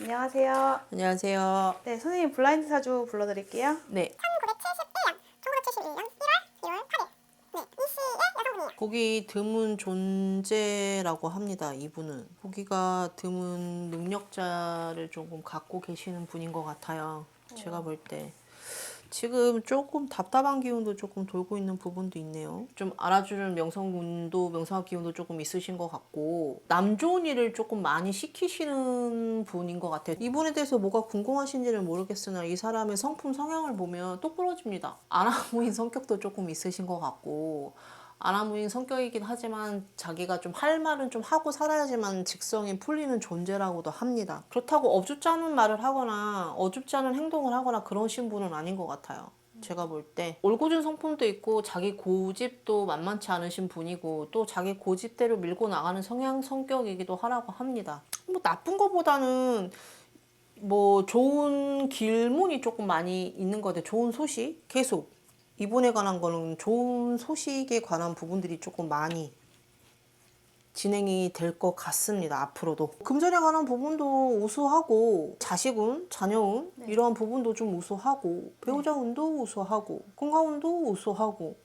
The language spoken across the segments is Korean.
안녕하세요. 안녕하세요. 네, 선생님 블라인드 사주 불러드릴게요. 네. 1971년 1971년 1월 2월 8일. 네, 이 시의 여성분이에요. 보기 드문 존재라고 합니다. 이분은 보기가 드문 능력자를 조금 갖고 계시는 분인 것 같아요. 제가 볼 때. 지금 조금 답답한 기운도 조금 돌고 있는 부분도 있네요. 좀 알아주는 명성운도 명성학 기운도 조금 있으신 것 같고 남 좋은 일을 조금 많이 시키시는 분인 것 같아요. 이분에 대해서 뭐가 궁금하신지는 모르겠으나 이 사람의 성품 성향을 보면 똑부러집니다. 아나무인 성격도 조금 있으신 것 같고 아나무인 성격이긴 하지만 자기가 좀 할 말은 좀 하고 살아야지만 직성이 풀리는 존재라고도 합니다. 그렇다고 어줍지 않은 말을 하거나 어줍지 않은 행동을 하거나 그러신 분은 아닌 것 같아요. 제가 볼 때 올고준 성품도 있고 자기 고집도 만만치 않으신 분이고 또 자기 고집대로 밀고 나가는 성향 성격이기도 하라고 합니다. 뭐 나쁜 것보다는 뭐 좋은 길문이 조금 많이 있는 것 같아요. 좋은 소식 계속 이분에 관한 거는 좋은 소식에 관한 부분들이 조금 많이 진행이 될 것 같습니다. 앞으로도 금전에 관한 부분도 우수하고 자식운, 자녀운 이러한 부분도 좀 우수하고 배우자운도 우수하고 건강운도 우수하고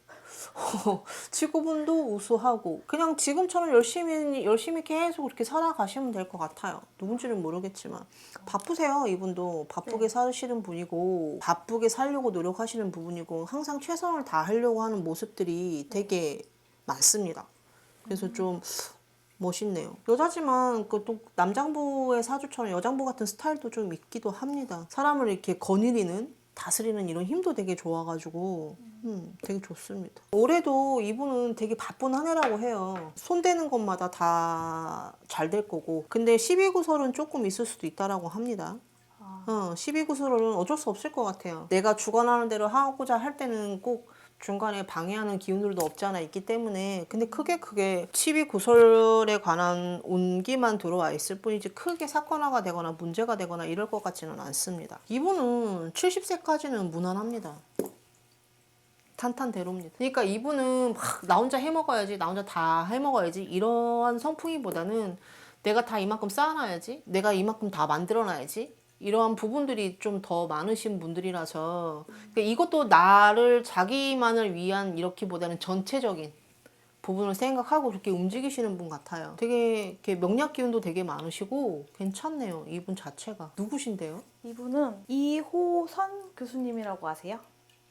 직업운도 우수하고 그냥 지금처럼 열심히 열심히 계속 이렇게 살아가시면 될 것 같아요. 누군지는 모르겠지만 바쁘세요. 이분도 바쁘게 사시는 분이고 바쁘게 살려고 노력하시는 부분이고 항상 최선을 다하려고 하는 모습들이 되게 많습니다. 그래서 좀 멋있네요. 여자지만 그 또 남장부의 사주처럼 여장부 같은 스타일도 좀 있기도 합니다. 사람을 이렇게 거느리는 다스리는 이런 힘도 되게 좋아가지고 음, 되게 좋습니다. 올해도 이분은 되게 바쁜 한 해라고 해요. 손대는 것마다 다 잘 될 거고. 근데 12구설은 조금 있을 수도 있다라고 합니다. 어, 12구설은 어쩔 수 없을 것 같아요. 내가 주관하는 대로 하고자 할 때는 꼭 중간에 방해하는 기운들도 없지 않아 있기 때문에 근데 크게 크게 12구설에 관한 온기만 들어와 있을 뿐이지 크게 사건화가 되거나 문제가 되거나 이럴 것 같지는 않습니다. 이분은 70세까지는 무난합니다. 탄탄대로입니다. 그러니까 이분은 막 나 혼자 해먹어야지, 나 혼자 다 해먹어야지 이러한 성풍이보다는 내가 다 이만큼 쌓아놔야지, 내가 이만큼 다 만들어놔야지 이러한 부분들이 좀 더 많으신 분들이라서 그러니까 이것도 나를 자기만을 위한 이렇기보다는 전체적인 부분을 생각하고 그렇게 움직이시는 분 같아요. 되게 이렇게 명략 기운도 되게 많으시고 괜찮네요. 이분 자체가 누구신데요? 이분은 이호선 교수님이라고 아세요?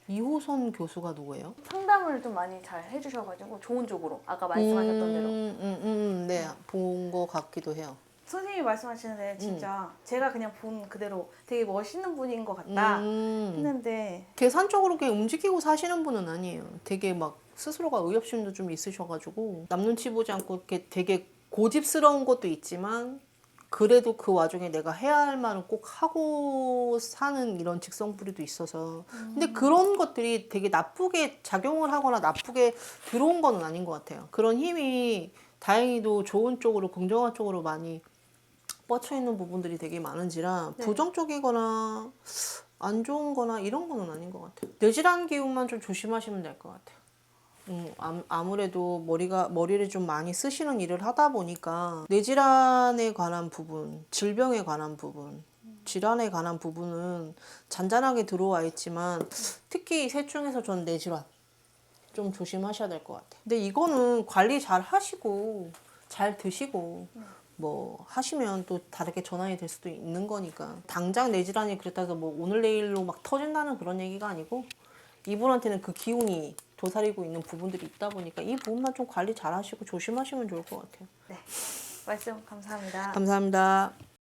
이호선 교수가 누구예요? 상담을 좀 많이 잘 해주셔가지고 좋은 쪽으로 아까 말씀하셨던 대로 음, 음, 음, 네, 본것 같기도 해요. 선생님이 말씀하시는데 진짜 제가 그냥 본 그대로 되게 멋있는 분인 것 같다 음, 했는데 계산적으로 그렇게 움직이고 사시는 분은 아니에요. 되게 막 스스로가 의협심도 좀 있으셔가지고 남 눈치 보지 않고 이렇게 되게 고집스러운 것도 있지만 그래도 그 와중에 내가 해야 할 말은 꼭 하고 사는 이런 직성부리도 있어서 근데 그런 것들이 되게 나쁘게 작용을 하거나 나쁘게 들어온 건 아닌 것 같아요. 그런 힘이 다행히도 좋은 쪽으로 긍정한 쪽으로 많이 뻗쳐 있는 부분들이 되게 많은지라 네. 부정적이거나 안 좋은 거나 이런 거는 아닌 것 같아요. 뇌질환 기운만 좀 조심하시면 될 것 같아요. 음, 암- 아무래도 머리가 머리를 좀 많이 쓰시는 일을 하다 보니까 뇌질환에 관한 부분, 질병에 관한 부분, 질환에 관한 부분은 잔잔하게 들어와 있지만 특히 이셋 중에서 전 뇌질환 좀 조심하셔야 될 것 같아요. 근데 이거는 관리 잘 하시고 잘 드시고 뭐 하시면 또 다르게 전환이 될 수도 있는 거니까 당장 뇌질환이 그렇다 해서 뭐 오늘 내일로 막 터진다는 그런 얘기가 아니고 이분한테는 그 기운이 도사리고 있는 부분들이 있다 보니까 이 부분만 좀 관리 잘 하시고 조심하시면 좋을 것 같아요. 네 말씀 감사합니다. 감사합니다.